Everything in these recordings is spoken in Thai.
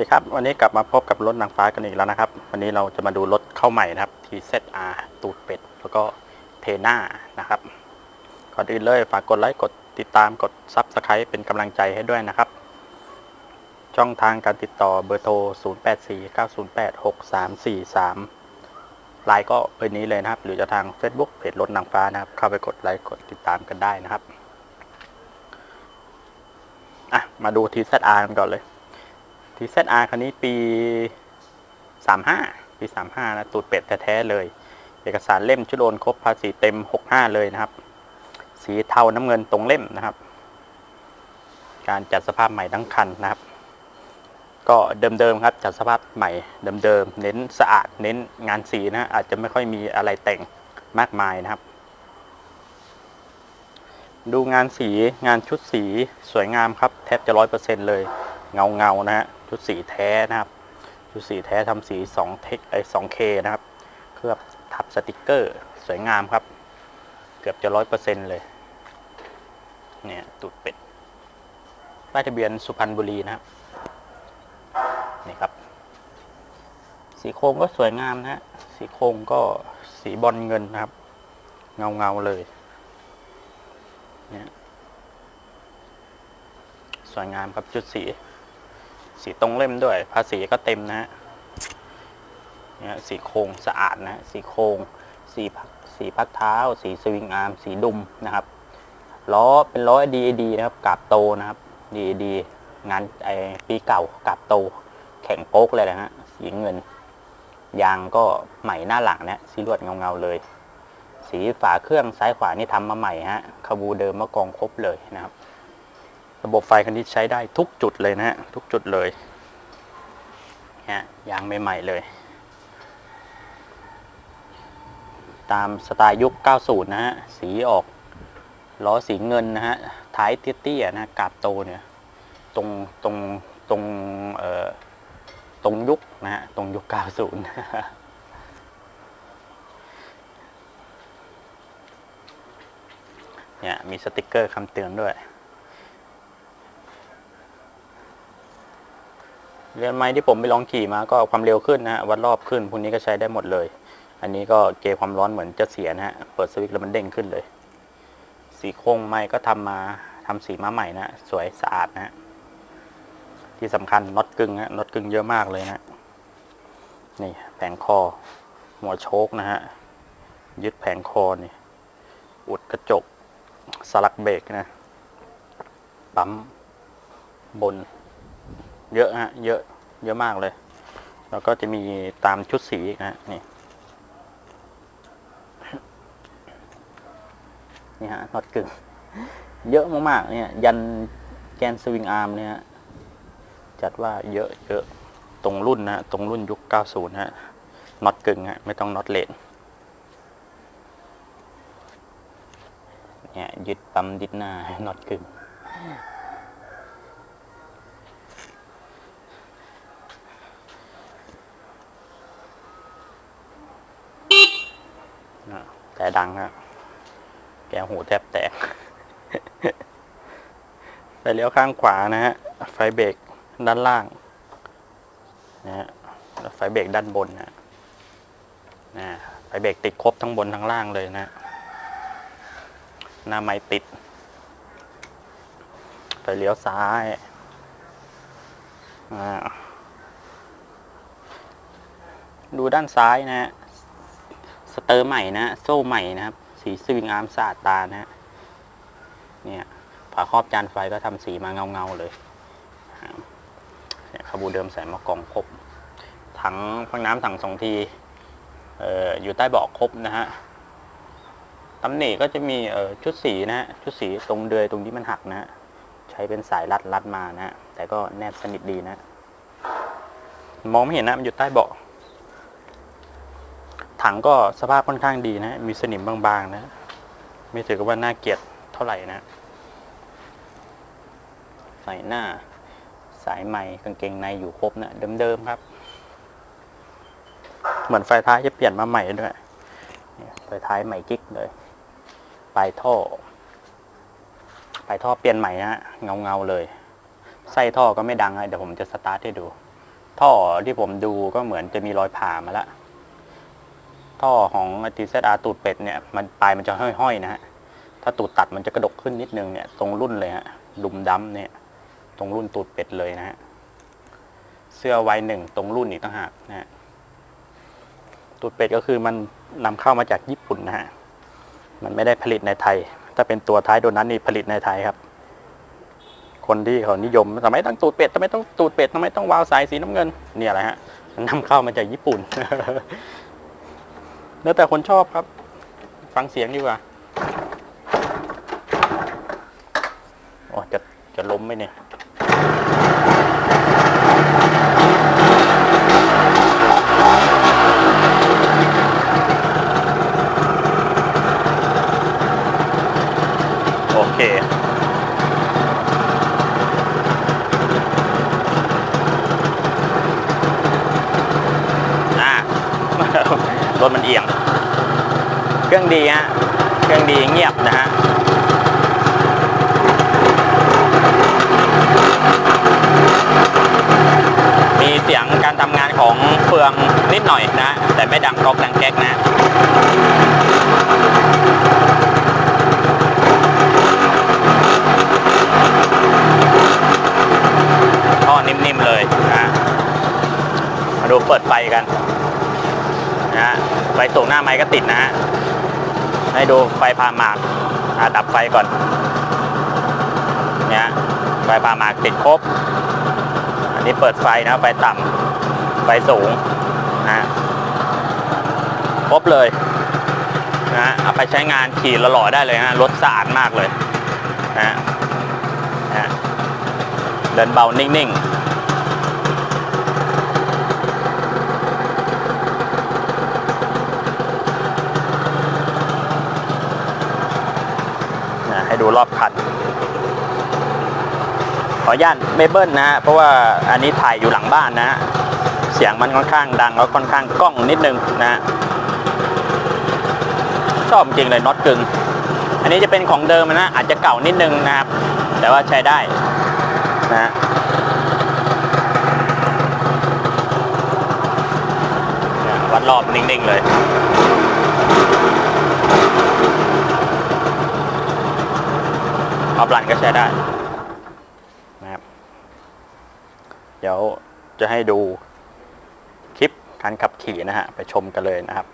ดีครับ วันนี้กลับมาพบกับรถนางฟ้ากันอีกแล้วนะครับ วันนี้เราจะมาดูรถเข้าใหม่นะครับ TZR ตูดเป็ด แล้วก็เทน่านะครับ ก่อนอื่นเลยฝากกดไลค์กดติดตามกดซับสไคร b ์เป็นกำลังใจให้ด้วยนะครับ ช่องทางการติดต่อเบอร์โทร 0849086343ไลน์ก็เบอร์นี้เลยนะครับ หรือจะทาง Facebook เพจรถนางฟ้านะครับ เข้าไปกดไลค์กดติดตามกันได้นะครับอะมาดู TZR กันก่อนเลย TZR คันนี้ปี 35 ปี 35 นะ ตูดเป็ดแท้ๆเลย เอกสารเล่มชุดโอนครบภาษีเต็ม 65 เลยนะครับ สีเทาน้ำเงินตรงเล่มนะครับ การจัดสภาพใหม่ทั้งคันนะครับ ก็เดิมๆครับ จัดสภาพใหม่เดิมๆเน้นสะอาดเน้นงานสีนะอาจจะไม่ค่อยมีอะไรแต่งมากมายนะครับดูงานสีงานชุดสีสวยงามครับ แทบจะร้อยเปอร์เซ็นเลย เงาเงานะฮะ ชุดสีแท้นะครับ ชุดสีแท้ทำสี2เทคไอ2 k นะครับ เคลือบทับสติกเกอร์สวยงามครับ เกือบจะร้อยเปอร์เซ็นเลย เนี่ยตูดเป็ด ป้ายทะเบียนสุพรรณบุรีนะครับ นี่ครับ สีโครงก็สวยงามนะฮะ สีโครงก็สีบอลเงินนะครับ เงาเงาเลย เนี่ยสวยงามครับจุดสี สีตรงเล่มด้วย ภาษีก็เต็มนะฮะเนี่ยสีโครงสะอาดนะ สีโครงสีพักสีพักเท้า สีสวิงอาร์ม สีดุมนะครับ ล้อเป็นล้อ DAD นะครับกาบโตนะครับ DAD งานไอปีเก่ากาบโต แข็งโป๊กเลยนะฮะ สีเงิน ยางก็ใหม่หน้าหลังนะ สีลวดเงาๆเลย สีฝาเครื่องซ้ายขวานี่ทำมาใหม่ฮะคาบูเดิมมากองครบเลยนะครับ ระบบไฟคันนี้ใช้ได้ทุกจุดเลยนะฮะ ทุกจุดเลยฮะยางใหม่ๆเลย ตามสไตล์ยุค 90 นะฮะ สีออกล้อสีเงินนะฮะ ท้ายเตี้ยๆนะกาบโตเนี่ย ตรงตรงตรงเอ่อตรงยุคนะฮะ ตรงยุค 90เนี่ยมีสติกเกอร์คำเตือนด้วย เรือนไม้ที่ผมไปลองขี่มาก็ความเร็วขึ้นนะฮะวัดรอบขึ้นพวกนี้ก็ใช้ได้หมดเลย อันนี้ก็เกยความร้อนเหมือนจะเสียนะฮะเปิดสวิตช์แล้วมันเด้งขึ้นเลย สีโครงไม้ก็ทำมาทำสีมาใหม่นะฮะสวยสะอาดนะฮะที่สำคัญน็อตกึ่งฮะน็อตกึ่งเยอะมากเลยนะฮะนี่แผงคอ หัวโชคนะฮะยึดแผงคอนี่อุดกระจกสลักเบรกนะปั๊มบน เยอะฮะเยอะเยอะมากเลย แล้วก็จะมีตามชุดสีนะฮะนี่นี่ฮะน็อตกึ่ง เยอะมากๆเนี่ย ยันแกนสวิงอาร์มเนี่ยจัดว่าเยอะเยอะตรงรุ่นนะฮะตรงรุ่นยุค 90 ฮะน็อตกึ่งฮะไม่ต้องน็อตเลนเนี่ยยึดปั๊มดิดหน้าน็อตกึ่ง แต่ดังฮะแกหูแทบแตกไฟเลี้ยวข้างขวานะฮะ ไฟเบรกด้านล่างนะฮะไฟเบรกด้านบนนะนะไฟเบรกติดครบทั้งบนทั้งล่างเลยนะ หน้าไม่ติด ไฟเลี้ยวซ้ายอ่ดูด้านซ้ายนะฮะ สเตอร์ใหม่นะโซ่ใหม่นะครับ สีสวิงอาร์มสะอาดตานะฮะเนี่ยฝาครอบจานไฟก็ทำสีมาเงาๆเลยเนี่ยขบูเดิมใส่มากองครบ ถังพักน้ำถังสองทีเอ่ออยู่ใต้เบาะครบนะฮะตำหนิก็จะมีเออชุดสีนะฮะชุดสีตรงเดือยตรงที่มันหักนะฮะใช้เป็นสายรัดรัดมานะฮะแต่ก็แนบสนิทดีนะ มองไม่เห็นนะมันอยู่ใต้เบาะ ถังก็สภาพค่อนข้างดีนะ มีสนิมบางๆนะ ไม่ถือกับว่าน่าเกลียดเท่าไหร่นะใส่หน้า สายใหม่กางเกงในอยู่ครบนะเดิมๆครับ เหมือนไฟท้ายจะเปลี่ยนมาใหม่ด้วยไฟท้ายใหม่กิ๊กเลย ปลายท่อ ปลายท่อเปลี่ยนใหม่นะเงาเงาๆเลย ไส้ท่อก็ไม่ดังเลยเดี๋ยวผมจะสตาร์ทให้ดู ท่อที่ผมดูก็เหมือนจะมีรอยผ่ามาแล้ว ท่อของทีเซอาตูดเป็ดเนี่ยมันปลายมันจะห้อยๆนะฮะถ้าตูดตัดมันจะกระดกขึ้นนิดนึงเนี่ยตรงรุ่นเลยฮะดุมดำเนี่ย ตรงรุ่นตูดเป็ดเลยนะฮะเสื้อไวหนึ่งตรงรุ่นอีกต่างหากนะฮะตูดเป็ดก็คือมันนำเข้ามาจากญี่ปุ่นนะฮะมันไม่ได้ผลิตในไทย ถ้าเป็นตัวท้ายโดนนั้นนี่ผลิตในไทยครับ คนที่เขานิยมทำไมต้องตูดเป็ดทำไมต้องตูดเป็ดทำไมต้องวาวสายสีน้ำเงิน เนี่ยแหละฮะมันนำเข้ามาจากญี่ปุ่น แล้วแต่คนชอบครับ ฟังเสียงดีกว่าโอ้จะจะล้มไหมเนี่ยโอเค อะ รถมันเอียง เครื่องดีฮะ เครื่องดีเงียบนะฮะมีเสียงการทำงานของเฟืองนิดหน่อยนะ แต่ไม่ดังกรอกดังแก๊กนะท่อนิ่มๆเลยนะมาดูเปิดไฟกัน นะฮะไฟสูงหน้าไม้ก็ติดนะฮะให้ดูไฟพาหมากอะดับไฟก่อนเนี่ยไฟพาหมากติดครบ อันนี้เปิดไฟนะไฟต่ำไฟสูงนะฮะครบเลยนะฮะเอาไปใช้งานขี่ละหล่อได้เลยฮะรถสะอาดมากเลยนะนะฮะเดินเบานิ่งๆนะให้ ดูรอบคัน ขออนุญาตไม่เบิ้ลนะ เพราะว่าอันนี้ถ่ายอยู่หลังบ้านนะฮะเสียงมันค่อนข้างดังแล้วค่อนข้างกล้องนิดนึงนะฮะชอบจริงเลยน็อตกึง อันนี้จะเป็นของเดิมนะอาจจะเก่านิดนึงนะครับ แต่ว่าใช้ได้นะฮะวัดรอบนิ่งๆเลย ออฟไลน์ก็ใช้ได้นะครับ เดี๋ยวจะให้ดูคลิปการขับขี่นะฮะ ไปชมกันเลยนะครับ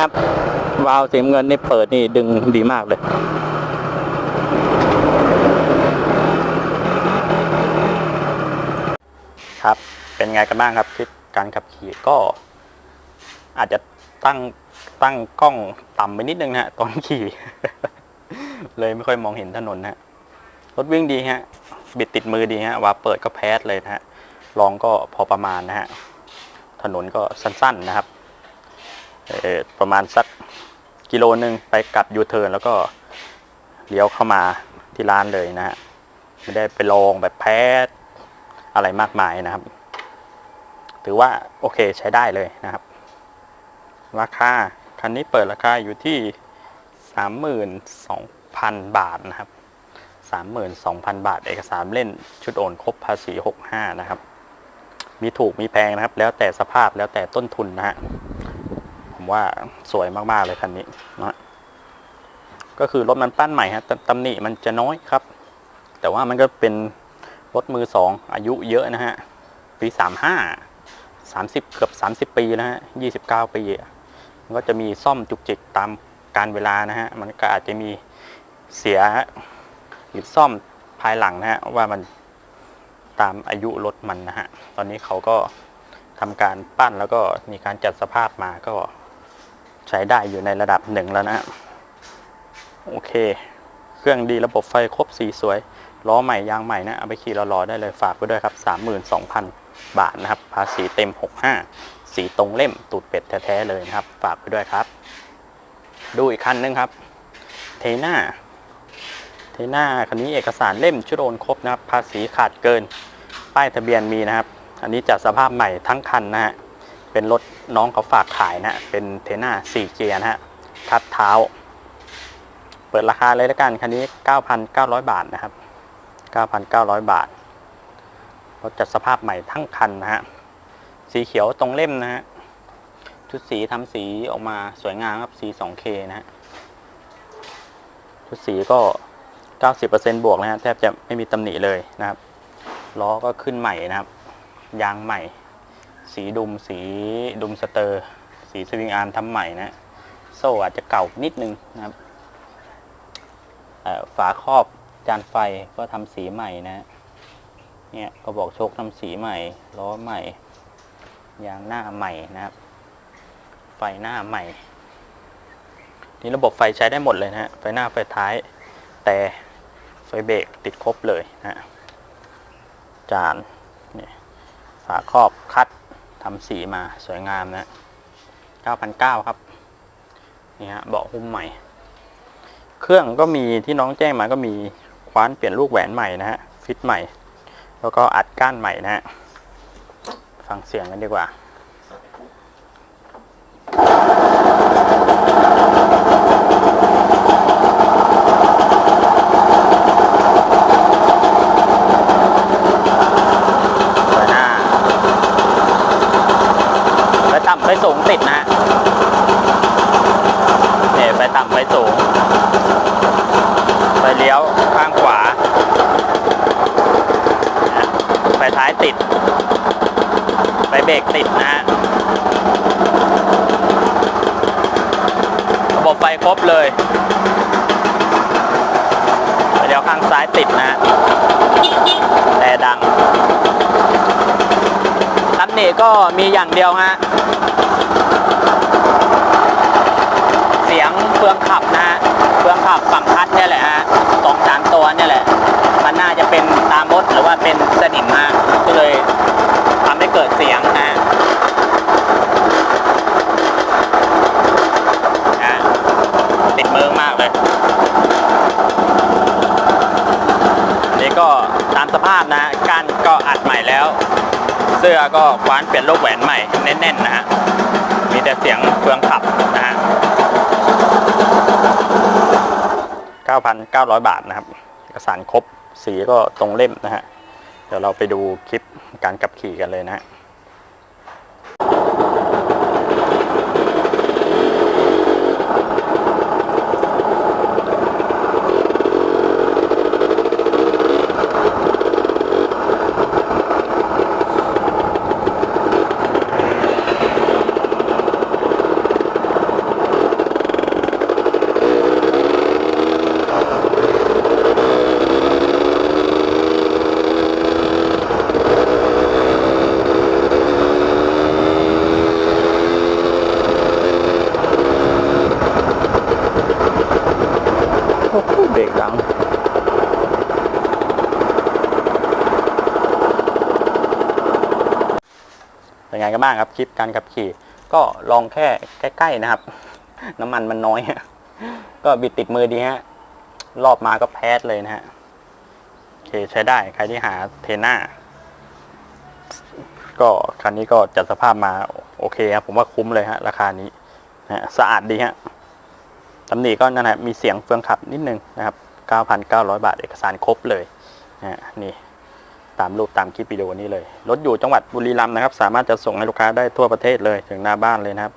ครับ วาล์วสีน้ำเงินนี่เปิดนี่ดึงดีมากเลย ครับเป็นไงกันบ้างครับคลิปการขับขี่ก็อาจจะตั้งตั้งกล้องต่ำไปนิดนึงนะฮะตอนขี่ เลยไม่ค่อยมองเห็นถนนนะฮะรถวิ่งดีฮะ บิดติดมือดีฮะวาเปิดก็แพสเลยนะฮะลองก็พอประมาณนะฮะถนนก็สั้นๆนะครับ ประมาณสักกิโลหนึ่งไปกลับยูเทิร์นแล้วก็เลี้ยวเข้ามาที่ร้านเลยนะฮะไม่ได้ไปลองแบบแพสอะไรมากมายนะครับ ถือว่าโอเคใช้ได้เลยนะครับ ราคาคันนี้เปิดราคาอยู่ที่32,000 บาทนะครับ 32,000 บาท เอกสารเล่นชุดโอนครบภาษี 65 นะครับ มีถูกมีแพงนะครับ แล้วแต่สภาพแล้วแต่ต้นทุนนะฮะ ว่าสวยมากๆเลยคันนี้นะฮะก็คือรถมันปั้นใหม่ฮะตตำหนิมันจะน้อยครับ แต่ว่ามันก็เป็นรถมือสองอายุเยอะนะฮะ ปี35 30เกือบ30ปีนะฮะ29ปีอะมันก็จะมีซ่อมจุกจิกตามการเวลานะฮะ มันก็อาจจะมีเสียหรือซ่อมภายหลังนะฮะ ว่ามันตามอายุรถมันนะฮะ ตอนนี้เขาก็ทำการปั้นแล้วก็มีการจัดสภาพมาก็ ใช้ได้อยู่ในระดับหนึ่งแล้วนะโอเค เครื่องดีระบบไฟครบสีสวย ล้อใหม่ยางใหม่นะเอาไปขี่รอๆได้เลยฝากไว้ด้วยครับ 32,000 บาทนะครับ ภาษีเต็ม 65 สีตรงเล่มตูดเป็ดแท้ๆเลยนะครับ ฝากไว้ด้วยครับ ดูอีกคันนึงครับ เทน่าเทน่าคันนี้เอกสารเล่มชุดโอนครบนะครับ ภาษีขาดเกิน ป้ายทะเบียนมีนะครับ อันนี้จัดสภาพใหม่ทั้งคันนะฮะเป็นรถ น้องเขาฝากขายนะฮะเป็นเทน่า4เกียร์นะฮะ ทับเท้า เปิดราคาเลยแล้วกัน คันนี้ 9,900 บาทนะครับ 9,900 บาท รถจัดสภาพใหม่ทั้งคันนะฮะ สีเขียวตรงเล่มนะฮะ ชุดสีทำสีออกมาสวยงามครับ สี 2K นะฮะ ชุดสีก็ 90%บวกนะฮะ แทบจะไม่มีตำหนิเลยนะครับ ล้อก็ขึ้นใหม่นะครับ ยางใหม่ สีดุมสีดุมสเตอร์ สีสวิงอาร์มทำใหม่นะโซ่อาจจะเก่านิดนึงนะครับฝาครอบจานไฟก็ทำสีใหม่นะเนี่ยก็บอกโชคทำสีใหม่ล้อใหม่ยางหน้าใหม่นะครับ ไฟหน้าใหม่ นี่ระบบไฟใช้ได้หมดเลยนะฮะไฟหน้าไฟท้าย แต่ไฟเบรกติดครบเลยนะจานนี่ฝาครอบคัด ทำสีมาสวยงามนะ9,900 ครับ นี่ฮะเบาะหุ้มใหม่ เครื่องก็มีที่น้องแจ้งมาก็มีคว้านเปลี่ยนลูกแหวนใหม่นะฮะ ฟิตใหม่ แล้วก็อัดก้านใหม่นะฮะ ฟังเสียงกันดีกว่า ไฟหน้าไฟต่ำไฟสูงติดนะฮะเนี่ยไฟต่ำไฟสูง ไฟเลี้ยวข้างขวานะไฟท้ายติด ไฟเบรกติดนะฮะ ระบบไฟครบเลยไฟเลี้ยวข้างซ้ายติดนะฮะแต่ดัง ตำหนิก็มีอย่างเดียวฮะ เสียงเฟืองขับนะฮะ เฟืองขับฝั่งพัดเนี่ยแหละฮะสองสามตัวเนี่ยแหละ มันน่าจะเป็นตามรถหรือว่าเป็นสนิมมาก็เลยทำให้เกิดเสียงนะฮะนะติดมือมากเลย อันนี้ก็ตามสภาพนะฮะก้านก็อัดใหม่แล้ว เสื้อก็คว้านเปลี่ยนลูกแหวนใหม่แน่นๆนะฮะมีแต่เสียงเฟืองขับนะฮะ9,900 บาทนะครับเอกสารครบสีก็ตรงเล่มนะฮะเดี๋ยวเราไปดูคลิปการขับขี่กันเลยนะฮะ ไงกันบ้างครับคลิปการขับขี่ ก็ลองแค่ใกล้ๆนะครับ น้ำมันมันน้อยก็บิดติดมือดีฮะรอบมาก็แพสเลยนะฮะโอเคใช้ได้ใครที่หาเทน่าก็คันนี้ก็จัดสภาพมาโอเคครับผมว่าคุ้มเลยฮะราคานี้นะสะอาดดีฮะตำหนิก็นั่นแหละมีเสียงเฟืองขับนิดนึงนะครับ 9,900 บาทเอกสารครบเลยนะฮะนี่ ตามรูปตามคลิปวิดีโอนี้เลย รถอยู่จังหวัดบุรีรัมย์นะครับ สามารถจะส่งให้ลูกค้าได้ทั่วประเทศเลยถึงหน้าบ้านเลยนะครับ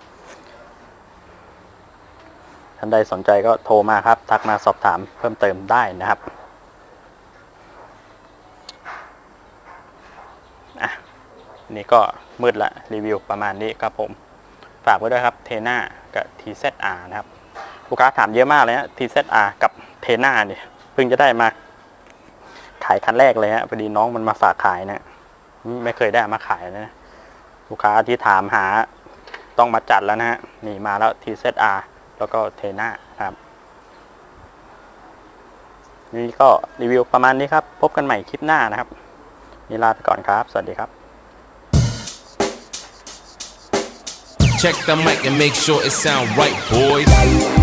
ท่านใดสนใจก็โทรมาครับ ทักมาสอบถามเพิ่มเติมได้นะครับอะนี่ก็มืดละรีวิวประมาณนี้ครับผม ฝากไว้ด้วยครับเทน่ากับ TZR นะครับ ลูกค้าถามเยอะมากเลยฮะ TZR กับเทน่าเนี่ยเพิ่งจะได้มา ขายคันแรกเลยฮะพอดีน้องมันมาฝากขายนะไม่เคยได้มาขายนะลูกค้าที่ถามหาต้องมาจัดแล้วนะฮะนี่มาแล้ว TZR แล้วก็เทน่าครับ นี่ก็รีวิวประมาณนี้ครับ พบกันใหม่คลิปหน้านะครับนี่ลาไปก่อนครับ สวัสดีครับ Check the mic and make sure it sound right, boys.